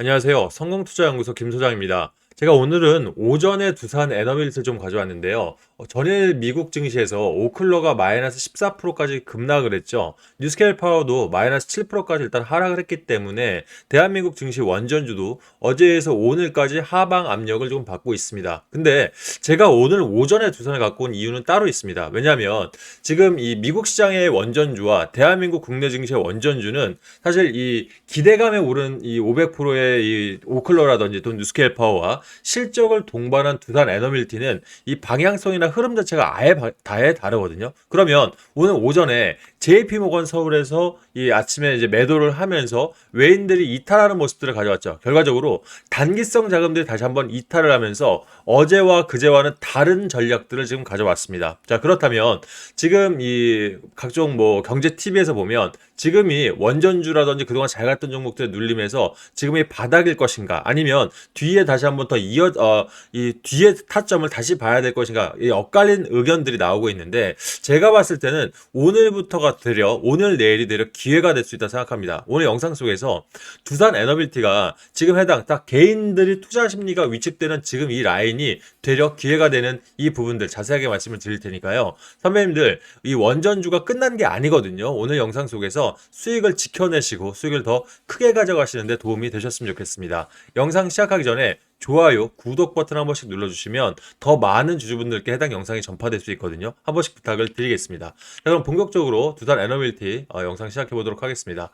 안녕하세요. 성공투자연구소 김 소장입니다. 제가 오늘은 오전에 두산 에너빌트를 좀 가져왔는데요. 어, 전일 미국 증시에서 오클러가 마이너스 14%까지 급락을 했죠. 뉴스케일 파워도 마이너스 7%까지 일단 하락을 했기 때문에 대한민국 증시 원전주도 어제에서 오늘까지 하방 압력을 좀 받고 있습니다. 근데 제가 오늘 오전에 두산을 갖고 온 이유는 따로 있습니다. 왜냐하면 지금 이 미국 시장의 원전주와 대한민국 국내 증시의 원전주는 사실 이 기대감에 오른 이 500%의 이 오클러라든지 또 뉴스케일 파워와 실적을 동반한 두산 에너빌티는 이 방향성이나 흐름 자체가 아예 바- 다에 다르거든요. 그러면 오늘 오전에 JP모건 서울에서 이 아침에 이제 매도를 하면서 외인들이 이탈하는 모습들을 가져왔죠. 결과적으로 단기성 자금들이 다시 한번 이탈을 하면서 어제와 그제와는 다른 전략들을 지금 가져왔습니다. 자, 그렇다면 지금 이 각종 뭐 경제 TV에서 보면 지금이 원전주라든지 그동안 잘 갔던 종목들의 눌림에서 지금이 바닥일 것인가 아니면 뒤에 다시 한번 더 이어 어, 이 뒤에 타점을 다시 봐야 될 것인가 이 엇갈린 의견들이 나오고 있는데 제가 봤을 때는 오늘부터가 되려 오늘 내일이 되려 기회가 될 수 있다 생각합니다. 오늘 영상 속에서 두산 에너빌티가 지금 해당 딱 개인들이 투자 심리가 위축되는 지금 이 라인이 되려 기회가 되는 이 부분들 자세하게 말씀을 드릴 테니까요. 선배님들 이 원전주가 끝난 게 아니거든요. 오늘 영상 속에서 수익을 지켜내시고 수익을 더 크게 가져가시는데 도움이 되셨으면 좋겠습니다. 영상 시작하기 전에 좋아요, 구독 버튼 한 번씩 눌러주시면 더 많은 주주분들께 해당 영상이 전파될 수 있거든요. 한 번씩 부탁을 드리겠습니다. 자, 그럼 본격적으로 두산 에너빌티 어, 영상 시작해 보도록 하겠습니다.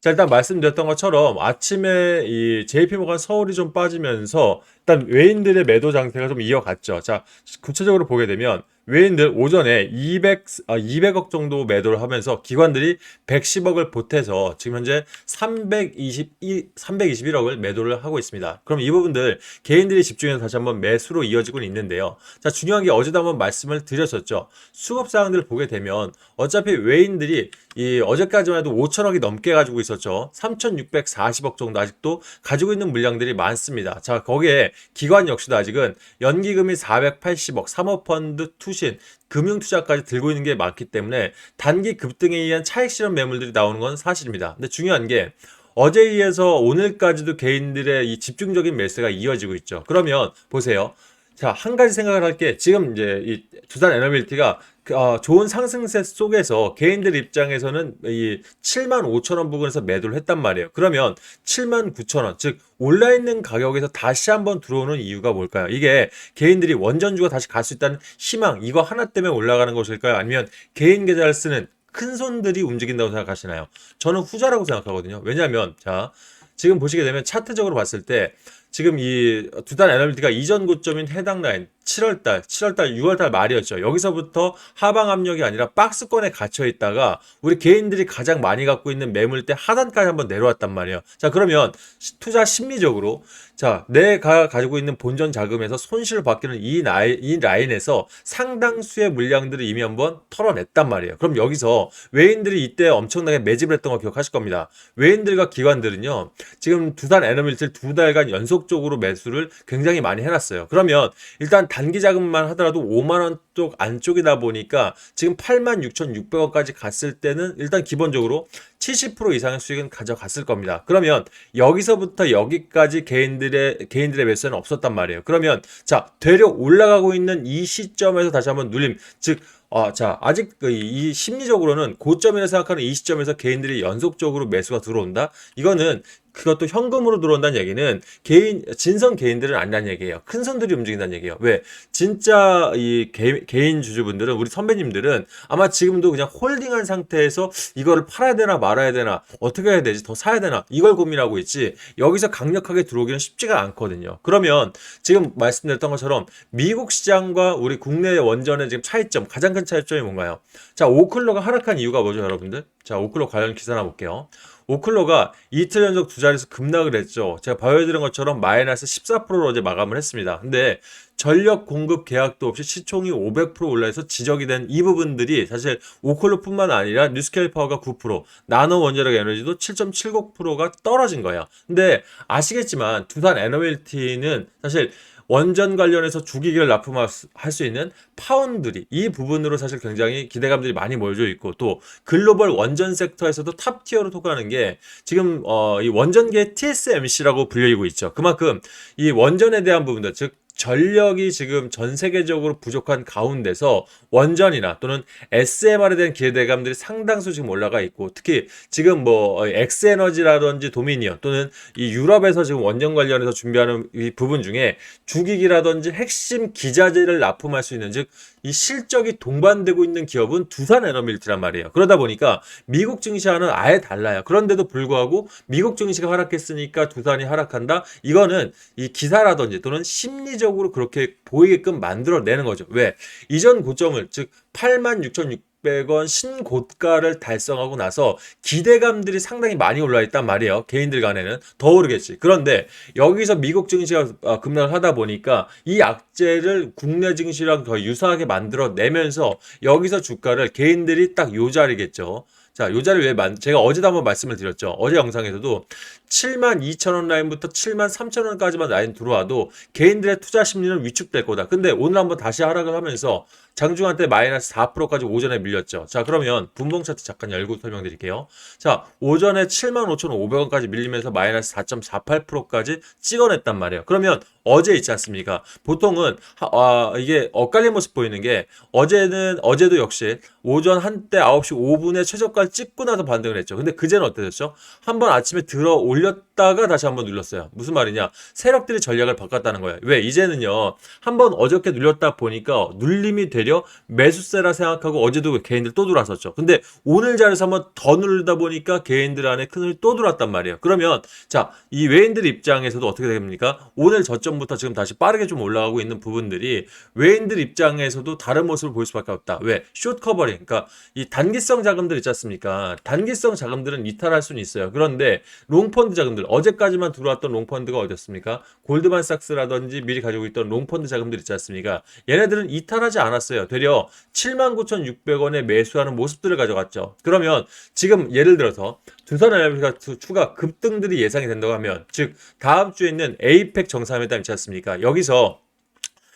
자, 일단 말씀드렸던 것처럼 아침에 이 JP모간 서울이 좀 빠지면서 일단 외인들의 매도 장세가 좀 이어갔죠. 자, 구체적으로 보게 되면 외인들 오전에 200, 아, 200억 정도 매도를 하면서 기관들이 110억을 보태서 지금 현재 322, 321억을 매도를 하고 있습니다. 그럼 이 부분들 개인들이 집중해서 다시 한번 매수로 이어지고 있는데요. 자, 중요한 게 어제도 한번 말씀을 드렸었죠. 수급 사항들을 보게 되면 어차피 외인들이 이 어제까지만 해도 5천억이 넘게 가지고 있었죠. 3,640억 정도 아직도 가지고 있는 물량들이 많습니다. 자, 거기에 기관 역시도 아직은 연기금이 480억, 사모펀드, 투 신, 금융 투자까지 들고 있는 게 많기 때문에 단기 급등에 의한 차익 실현 매물들이 나오는 건 사실입니다. 근데 중요한 게 어제에 이어서 오늘까지도 개인들의 이 집중적인 매수가 이어지고 있죠. 그러면 보세요. 자, 한 가지 생각을 할게 지금 이제 이 두산 에너빌티가 그, 어, 좋은 상승세 속에서 개인들 입장에서는 이 7만 5천 원 부근에서 매도를 했단 말이에요. 그러면 7만 9천 원, 즉 올라 있는 가격에서 다시 한번 들어오는 이유가 뭘까요? 이게 개인들이 원전주가 다시 갈 수 있다는 희망, 이거 하나 때문에 올라가는 것일까요? 아니면 개인 계좌를 쓰는 큰 손들이 움직인다고 생각하시나요? 저는 후자라고 생각하거든요. 왜냐하면 자 지금 보시게 되면 차트적으로 봤을 때 지금 이 두단 에너빌티가 이전 고점인 해당 라인 7월달, 7월달, 6월달 말이었죠. 여기서부터 하방 압력이 아니라 박스권에 갇혀 있다가 우리 개인들이 가장 많이 갖고 있는 매물대 하단까지 한번 내려왔단 말이에요. 자, 그러면 시- 투자 심리적으로 자, 내가 가지고 있는 본전 자금에서 손실을 받기는 이, 라인, 이 라인에서 상당수의 물량들을 이미 한번 털어냈단 말이에요. 그럼 여기서 외인들이 이때 엄청나게 매집을 했던 거 기억하실 겁니다. 외인들과 기관들은요, 지금 두산 에너밀트를 두 달간 연속 적으로 매수를 굉장히 많이 해놨어요. 그러면 일단 단기 자금만 하더라도 5만 원 쪽 안쪽이다 보니까 지금 8만 6,600원까지 갔을 때는 일단 기본적으로 70% 이상의 수익은 가져갔을 겁니다. 그러면 여기서부터 여기까지 개인들의 개인들의 매수는 없었단 말이에요. 그러면 자 되려 올라가고 있는 이 시점에서 다시 한번 눌림 즉 아, 자, 아직 그이 심리적으로는 고점이라 생각하는 이 시점에서 개인들이 연속적으로 매수가 들어온다? 이거는 그것도 현금으로 들어온다는 얘기는 개인, 진성 개인들은 아니라는 얘기예요. 큰 손들이 움직인다는 얘기예요. 왜? 진짜 이 개, 개인 주주분들은, 우리 선배님들은 아마 지금도 그냥 홀딩한 상태에서 이거를 팔아야 되나 말아야 되나, 어떻게 해야 되지, 더 사야 되나, 이걸 고민하고 있지, 여기서 강력하게 들어오기는 쉽지가 않거든요. 그러면 지금 말씀드렸던 것처럼 미국 시장과 우리 국내 원전의 지금 차이점, 가장 큰 차이점이 뭔가요? 자, 오클러가 하락한 이유가 뭐죠, 여러분들? 자, 오클러 관련 기사 하나 볼게요. 오클러가 이틀 연속 두 자리에서 급락을 했죠. 제가 보여드린 것처럼 마이너스 14%로 어제 마감을 했습니다. 근데 전력 공급 계약도 없이 시총이 500% 올라서 지적이 된 이 부분들이 사실 오클러뿐만 아니라 뉴스케일 파워가 9%, 나노 원자력 에너지도 7.70%가 떨어진 거예요. 근데 아시겠지만 두산 에너빌티는 사실 원전 관련해서 주기기를 납품할 수 있는 파운드리 이 부분으로 사실 굉장히 기대감들이 많이 몰려 있고 또 글로벌 원전 섹터에서도 탑 티어로 속하는 게 지금 어, 이 원전계 TSMC라고 불리고 있죠. 그만큼 이 원전에 대한 부분들 즉 전력이 지금 전 세계적으로 부족한 가운데서 원전이나 또는 SMR에 대한 기대감들이 상당수 지금 올라가 있고 특히 지금 뭐 엑스에너지라든지 도미니언 또는 이 유럽에서 지금 원전 관련해서 준비하는 이 부분 중에 주기기라든지 핵심 기자재를 납품할 수 있는 즉 이 실적이 동반되고 있는 기업은 두산 에너밀트란 말이에요. 그러다 보니까 미국 증시와는 아예 달라요. 그런데도 불구하고 미국 증시가 하락했으니까 두산이 하락한다. 이거는 이 기사라든지 또는 심리적 으로 그렇게 보이게끔 만들어내는 거죠. 왜? 이전 고점을 즉 86,600원 신고가를 달성하고 나서 기대감들이 상당히 많이 올라 있단 말이에요. 개인들 간에는 더 오르겠지. 그런데 여기서 미국 증시가 어, 급락을 하다 보니까 이 악재를 국내 증시랑 더 유사하게 만들어내면서 여기서 주가를 개인들이 딱 요 자리겠죠. 자, 요 자리 왜 만, 제가 어제도 한번 말씀을 드렸죠. 어제 영상에서도 7만 2천 원 라인부터 7만 3천 원까지만 라인 들어와도 개인들의 투자 심리는 위축될 거다. 근데 오늘 한번 다시 하락을 하면서 장중한 때 마이너스 4%까지 오전에 밀렸죠. 자, 그러면 분봉 차트 잠깐 열고 설명드릴게요. 자, 오전에 75,500원까지 밀리면서 마이너스 4.48%까지 찍어냈단 말이에요. 그러면 어제 있지 않습니까? 보통은 하, 아, 이게 엇갈린 모습 보이는 게 어제는 어제도 역시 오전 한때 9시 5분에 최저가를 찍고 나서 반등을 했죠. 근데 그제는 어땠죠? 한번 아침에 들어 올렸다가 다시 한번 눌렀어요. 무슨 말이냐? 세력들이 전략을 바꿨다는 거예요. 왜? 이제는요. 한번 어저께 눌렸다 보니까 눌림이 되려 매수세라 생각하고 어제도 개인들 또 들어왔었죠. 근데 오늘 자리에서 한번 더 누르다 보니까 개인들 안에 큰 힘이 또 들어왔단 말이에요. 그러면 자, 이 외인들 입장에서도 어떻게 됩니까? 오늘 저점부터 지금 다시 빠르게 좀 올라가고 있는 부분들이 외인들 입장에서도 다른 모습을 보일 수밖에 없다. 왜? 숏 커버링. 그러니까 이 단기성 자금들 있지 않습니까? 단기성 자금들은 이탈할 수는 있어요. 그런데 롱펀드 자금들 어제까지만 들어왔던 롱펀드가 어디였습니까? 골드만삭스라든지 미리 가지고 있던 롱펀드 자금들 있지 않습니까? 얘네들은 이탈하지 않았어요. 되려 79,600원에 매수하는 모습들을 가져갔죠. 그러면 지금 예를 들어서 두산 에너지가 추가 급등들이 예상이 된다고 하면 즉 다음 주에 있는 에이펙 정상회담 있지 않습니까? 여기서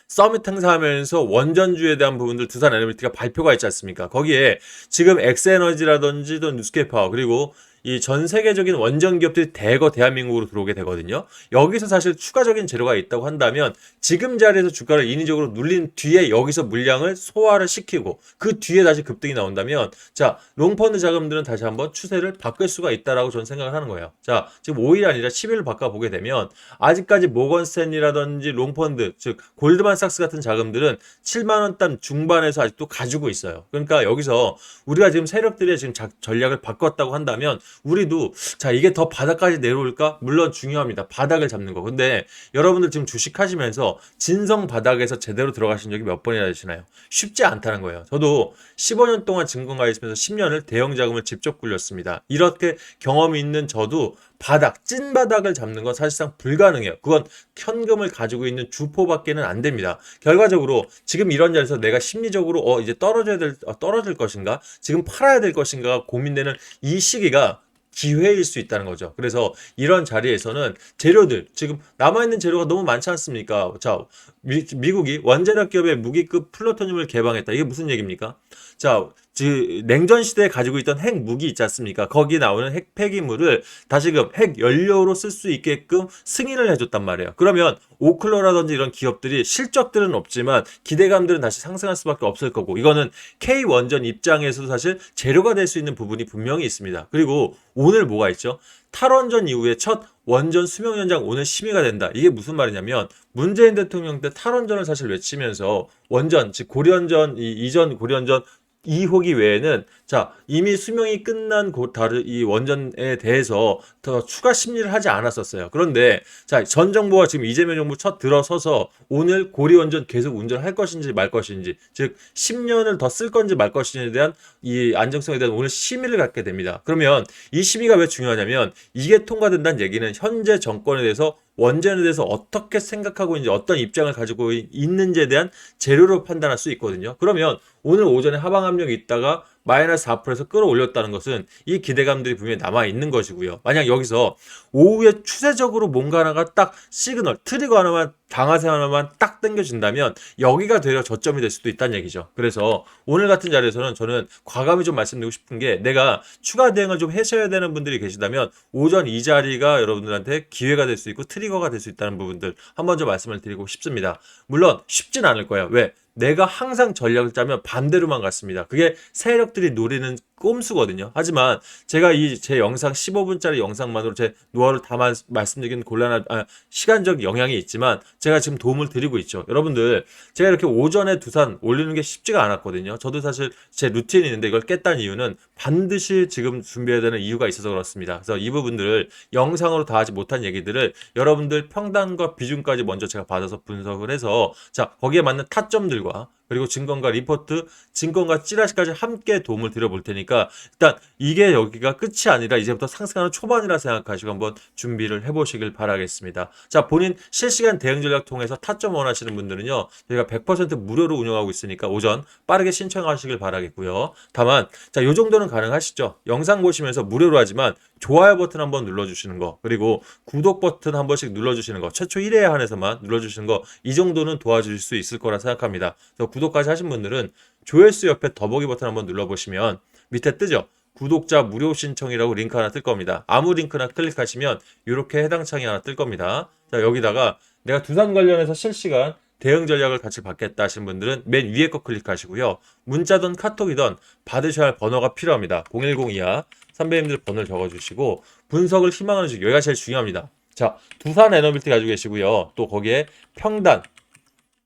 서밋 행사하면서 원전주에 대한 부분들 두산 에너지가 발표가 있지 않습니까? 거기에 지금 엑스에너지라든지 또 뉴스케이파워 그리고 이 전 세계적인 원전 기업들이 대거 대한민국으로 들어오게 되거든요. 여기서 사실 추가적인 재료가 있다고 한다면 지금 자리에서 주가를 인위적으로 눌린 뒤에 여기서 물량을 소화를 시키고 그 뒤에 다시 급등이 나온다면 자 롱펀드 자금들은 다시 한번 추세를 바꿀 수가 있다라고 저는 생각을 하는 거예요. 자 지금 5일 아니라 10일을 바꿔 보게 되면 아직까지 모건 스탠리라든지 롱펀드 즉 골드만삭스 같은 자금들은 7만 원단 중반에서 아직도 가지고 있어요. 그러니까 여기서 우리가 지금 세력들의 지금 전략을 바꿨다고 한다면 우리도 자 이게 더 바닥까지 내려올까? 물론 중요합니다. 바닥을 잡는 거. 근데 여러분들 지금 주식하시면서 진성 바닥에서 제대로 들어가신 적이 몇 번이나 되시나요? 쉽지 않다는 거예요. 저도 15년 동안 증권가에 있으면서 10년을 대형 자금을 직접 굴렸습니다. 이렇게 경험이 있는 저도 바닥, 찐 바닥을 잡는 건 사실상 불가능해요. 그건 현금을 가지고 있는 주포밖에는 안 됩니다. 결과적으로 지금 이런 자리에서 내가 심리적으로 어 이제 떨어져야 될 어, 떨어질 것인가, 지금 팔아야 될 것인가 고민되는 이 시기가 기회일 수 있다는 거죠. 그래서 이런 자리에서는 재료들 지금 남아 있는 재료가 너무 많지 않습니까? 자 미, 미국이 원자력 기업의 무기급 플루토늄을 개방했다. 이게 무슨 얘기입니까? 자, 즉 냉전 시대에 가지고 있던 핵 무기 있지 않습니까? 거기 나오는 핵 폐기물을 다시금 핵 연료로 쓸 수 있게끔 승인을 해줬단 말이에요. 그러면 오클러라든지 이런 기업들이 실적들은 없지만 기대감들은 다시 상승할 수밖에 없을 거고 이거는 K 원전 입장에서도 사실 재료가 될 수 있는 부분이 분명히 있습니다. 그리고 오늘 뭐가 있죠? 탈원전 이후에 첫 원전 수명 연장 오늘 심의가 된다. 이게 무슨 말이냐면 문재인 대통령 때 탈원전을 사실 외치면서 원전 즉 고려원전 이 이전 고려원전 2호기 외에는 자 이미 수명이 끝난 고 다른 이 원전에 대해서 더 추가 심리를 하지 않았었어요. 그런데 자 전 정부가 지금 이재명 정부 첫 들어서서 오늘 고리 원전 계속 운전할 것인지 말 것인지 즉 10년을 더 쓸 건지 말 것인지에 대한 이 안정성에 대한 오늘 심의를 갖게 됩니다. 그러면 이 심의가 왜 중요하냐면 이게 통과된다는 얘기는 현재 정권에 대해서 원전에 대해서 어떻게 생각하고 있는지 어떤 입장을 가지고 있는지에 대한 재료로 판단할 수 있거든요. 그러면 오늘 오전에 하방 압력이 있다가 마이너스 4%에서 끌어올렸다는 것은 이 기대감들이 분명히 남아 있는 것이고요. 만약 여기서 오후에 추세적으로 뭔가 하나가 딱 시그널 트리거 하나만 방아쇠 하나만 딱 당겨진다면 여기가 되려 저점이 될 수도 있다는 얘기죠. 그래서 오늘 같은 자리에서는 저는 과감히 좀 말씀드리고 싶은 게 내가 추가 대응을 좀 하셔야 되는 분들이 계시다면 오전 이 자리가 여러분들한테 기회가 될 수 있고 트리거가 될 수 있다는 부분들 한번 좀 말씀을 드리고 싶습니다. 물론 쉽진 않을 거예요. 왜? 내가 항상 전략을 짜면 반대로만 갔습니다. 그게 세력들이 노리는 꼼수거든요. 하지만 제가 이 제 영상 15분짜리 영상만으로 제 노하우를 다 말, 말씀드리기는 곤란한 아, 시간적 영향이 있지만 제가 지금 도움을 드리고 있죠. 여러분들 제가 이렇게 오전에 두산 올리는 게 쉽지가 않았거든요. 저도 사실 제 루틴이 있는데 이걸 깼다는 이유는 반드시 지금 준비해야 되는 이유가 있어서 그렇습니다. 그래서 이 부분들을 영상으로 다 하지 못한 얘기들을 여러분들 평단과 비중까지 먼저 제가 받아서 분석을 해서 자 거기에 맞는 타점들과 그리고 증권과 리포트, 증권과 찌라시까지 함께 도움을 드려볼 테니까 일단 이게 여기가 끝이 아니라 이제부터 상승하는 초반이라 생각하시고 한번 준비를 해보시길 바라겠습니다. 자, 본인 실시간 대응 전략 통해서 타점 원하시는 분들은요, 저희가 100% 무료로 운영하고 있으니까 오전 빠르게 신청하시길 바라겠고요. 다만, 자, 요 정도는 가능하시죠? 영상 보시면서 무료로 하지만 좋아요 버튼 한번 눌러주시는 거 그리고 구독 버튼 한 번씩 눌러주시는 거 최초 1회에 한해서만 눌러주시는 거 이 정도는 도와주실 수 있을 거라 생각합니다. 그래서 구독까지 하신 분들은 조회수 옆에 더보기 버튼 한번 눌러보시면 밑에 뜨죠. 구독자 무료 신청이라고 링크 하나 뜰 겁니다. 아무 링크나 클릭하시면 이렇게 해당 창이 하나 뜰 겁니다. 자 여기다가 내가 두산 관련해서 실시간 대응 전략을 같이 받겠다 하신 분들은 맨 위에 거 클릭하시고요. 문자든 카톡이든 받으셔야 할 번호가 필요합니다. 010이야. 선배님들 번호를 적어주시고 분석을 희망하는 식 여기가 제일 중요합니다. 자 두산 에너빌티 가지고 계시고요. 또 거기에 평단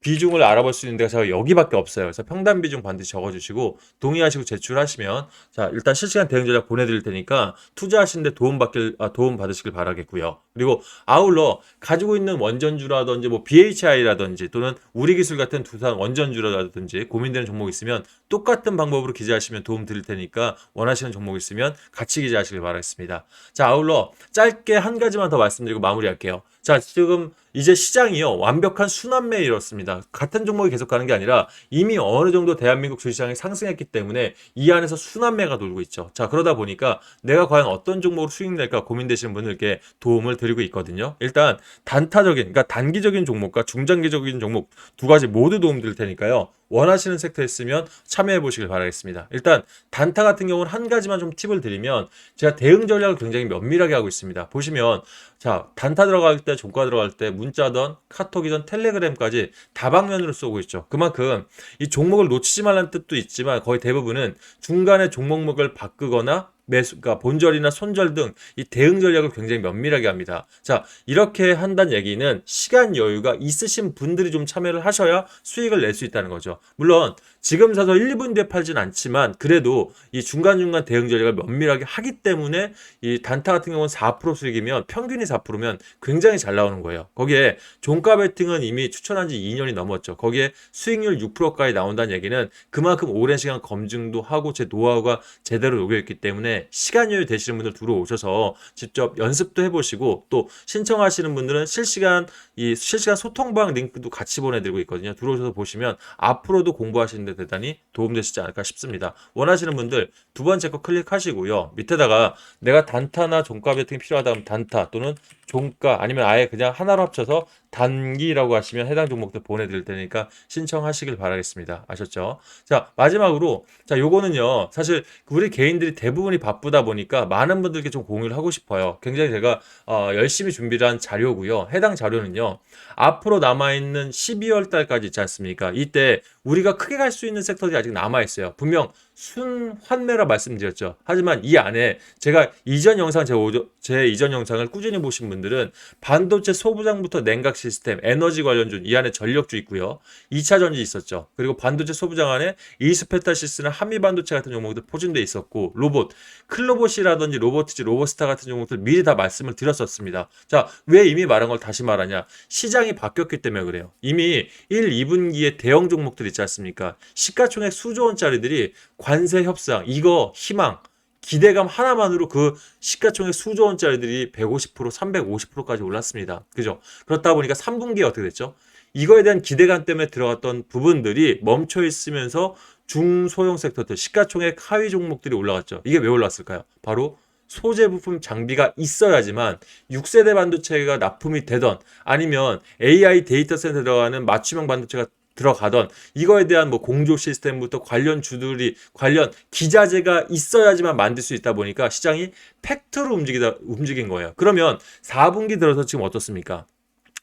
비중을 알아볼 수 있는 데가 제가 여기밖에 없어요. 그래서 평단 비중 반드시 적어주시고 동의하시고 제출하시면 자 일단 실시간 대응 전략 보내드릴 테니까 투자하시는데 도움 받길 아, 도움 받으시길 바라겠고요. 그리고 아울러 가지고 있는 원전주라든지 뭐 BHI라든지 또는 우리 기술 같은 두산 원전주라든지 고민되는 종목 있으면 똑같은 방법으로 기재하시면 도움 드릴 테니까 원하시는 종목 있으면 같이 기재하시길 바라겠습니다. 자 아울러 짧게 한 가지만 더 말씀드리고 마무리할게요. 자, 지금 이제 시장이요. 완벽한 순환매에 이렇습니다. 같은 종목이 계속 가는 게 아니라 이미 어느 정도 대한민국 주식시장이 상승했기 때문에 이 안에서 순환매가 돌고 있죠. 자, 그러다 보니까 내가 과연 어떤 종목으로 수익 낼까 고민되시는 분들께 도움을 드 리고 있거든요. 일단 단타적인, 그러니까 단기적인 종목과 중장기적인 종목 두 가지 모두 도움 드릴 테니까요. 원하시는 섹터 있으면 참여해 보시길 바라겠습니다. 일단 단타 같은 경우는 한 가지만 좀 팁을 드리면 제가 대응 전략을 굉장히 면밀하게 하고 있습니다. 보시면 자 단타 들어갈 때 종가 들어갈 때 문자든 카톡이든 텔레그램까지 다방면으로 쏘고 있죠. 그만큼 이 종목을 놓치지 말라는 뜻도 있지만 거의 대부분은 중간에 종목목을 바꾸거나 매수, 그러니까 본절이나 손절 등 이 대응 전략을 굉장히 면밀하게 합니다. 자, 이렇게 한다는 얘기는 시간 여유가 있으신 분들이 좀 참여를 하셔야 수익을 낼 수 있다는 거죠. 물론 지금 사서 1, 2분 뒤에 팔진 않지만 그래도 이 중간중간 대응 전략을 면밀하게 하기 때문에 이 단타 같은 경우는 4% 수익이면 평균이 4%면 굉장히 잘 나오는 거예요. 거기에 종가 베팅은 이미 추천한 지 2년이 넘었죠. 거기에 수익률 6%까지 나온다는 얘기는 그만큼 오랜 시간 검증도 하고 제 노하우가 제대로 녹여 있기 때문에 시간 여유 되시는 분들 들어오셔서 직접 연습도 해보시고 또 신청하시는 분들은 실시간 이 실시간 소통방 링크도 같이 보내드리고 있거든요. 들어오셔서 보시면 앞으로도 공부하시는데 대단히 도움되시지 않을까 싶습니다. 원하시는 분들 두 번째 거 클릭하시고요. 밑에다가 내가 단타나 종가 베팅이 필요하다면 단타 또는 종가 아니면 아예 그냥 하나로 합쳐서 단기라고 하시면 해당 종목들 보내드릴 테니까 신청하시길 바라겠습니다. 아셨죠? 자 마지막으로 자 요거는요 사실 우리 개인들이 대부분이 바쁘다 보니까 많은 분들께 좀 공유를 하고 싶어요. 굉장히 제가 어, 열심히 준비를 한 자료고요. 해당 자료는요 앞으로 남아있는 12월 달까지 있지 않습니까? 이때 우리가 크게 갈 수 있는 섹터들이 아직 남아 있어요. 분명 순환매라 말씀드렸죠. 하지만 이 안에 제가 이전 영상 제, 오저, 제 이전 영상을 꾸준히 보신 분들은 반도체 소부장부터 냉각 시스템, 에너지 관련주 이 안에 전력주 있고요. 2차 전지 있었죠. 그리고 반도체 소부장 안에 이스페타시스나 한미 반도체 같은 종목들 포진돼 있었고 로봇, 클로봇이라든지 로보티지, 로보스타 같은 종목들 미리 다 말씀을 드렸었습니다. 자, 왜 이미 말한 걸 다시 말하냐? 시장이 바뀌었기 때문에 그래요. 이미 1, 2분기에 대형 종목들 있지 않습니까? 시가총액 수조 원짜리들이 관세 협상, 이거 희망, 기대감 하나만으로 그 시가총액 수조 원짜리들이 150%, 350%까지 올랐습니다. 그죠? 그렇다 보니까 3분기에 어떻게 됐죠? 이거에 대한 기대감 때문에 들어갔던 부분들이 멈춰 있으면서 중소형 섹터들 시가총액 하위 종목들이 올라갔죠. 이게 왜 올랐을까요? 바로 소재 부품 장비가 있어야지만 6세대 반도체가 납품이 되던 아니면 AI 데이터 센터에 들어가는 맞춤형 반도체가 들어가던 이거에 대한 뭐 공조 시스템부터 관련 주들이 관련 기자재가 있어야지만 만들 수 있다 보니까 시장이 팩트로 움직이다 움직인 거예요. 그러면 4분기 들어서 지금 어떻습니까?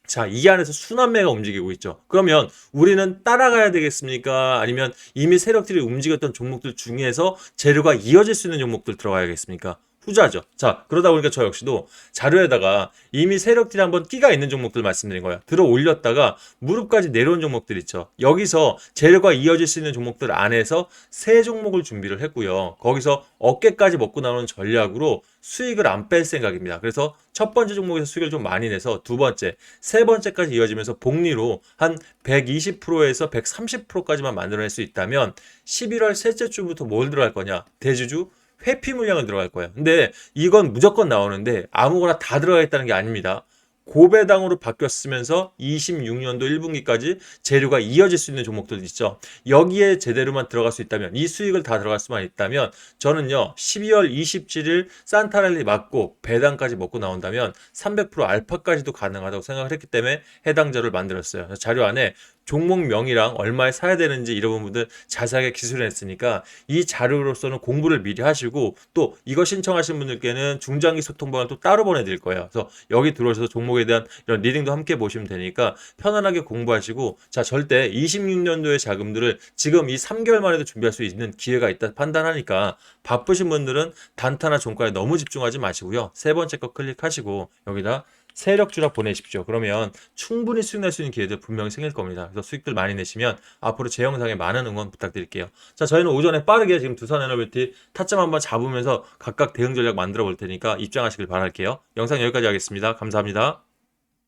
자, 이 안에서 순환매가 움직이고 있죠. 그러면 우리는 따라가야 되겠습니까? 아니면 이미 세력들이 움직였던 종목들 중에서 재료가 이어질 수 있는 종목들 들어가야겠습니까? 후자죠. 자, 그러다 보니까 저 역시도 자료에다가 이미 세력들이 한번 끼가 있는 종목들 말씀드린 거예요. 들어 올렸다가 무릎까지 내려온 종목들 있죠. 여기서 재료가 이어질 수 있는 종목들 안에서 세 종목을 준비를 했고요. 거기서 어깨까지 먹고 나오는 전략으로 수익을 안 뺄 생각입니다. 그래서 첫 번째 종목에서 수익을 좀 많이 내서 두 번째, 세 번째까지 이어지면서 복리로 한 120%에서 130%까지만 만들어낼 수 있다면 11월 셋째 주부터 뭘 들어갈 거냐? 대주주 회피 물량을 들어갈 거예요. 근데 이건 무조건 나오는데 아무거나 다 들어가겠다는 게 아닙니다. 고배당으로 바뀌었으면서 26년도 1분기까지 재료가 이어질 수 있는 종목들 있죠. 여기에 제대로만 들어갈 수 있다면 이 수익을 다 들어갈 수만 있다면 저는요 12월 27일 산타랠리 맞고 배당까지 먹고 나온다면 300% 알파까지도 가능하다고 생각을 했기 때문에 해당 자료를 만들었어요. 자료 안에 종목명이랑 얼마에 사야 되는지 이런 부분들 자세하게 기술을 했으니까 이 자료로서는 공부를 미리 하시고 또 이거 신청하신 분들께는 중장기 소통방을 또 따로 보내드릴 거예요. 그래서 여기 들어오셔서 종목에 대한 이런 리딩도 함께 보시면 되니까 편안하게 공부하시고 자 절대 26년도의 자금들을 지금 이 3개월 만에도 준비할 수 있는 기회가 있다 판단하니까 바쁘신 분들은 단타나 종가에 너무 집중하지 마시고요. 세 번째 거 클릭하시고 여기다 세력주라 보내십시오. 그러면 충분히 수익 낼수 있는 기회들 분명히 생길 겁니다. 그래서 수익들 많이 내시면 앞으로 제 영상에 많은 응원 부탁드릴게요. 자, 저희는 오전에 빠르게 지금 두산 에너비티 타점 한번 잡으면서 각각 대응 전략 만들어 볼 테니까 입장하시길 바랄게요. 영상 여기까지 하겠습니다. 감사합니다.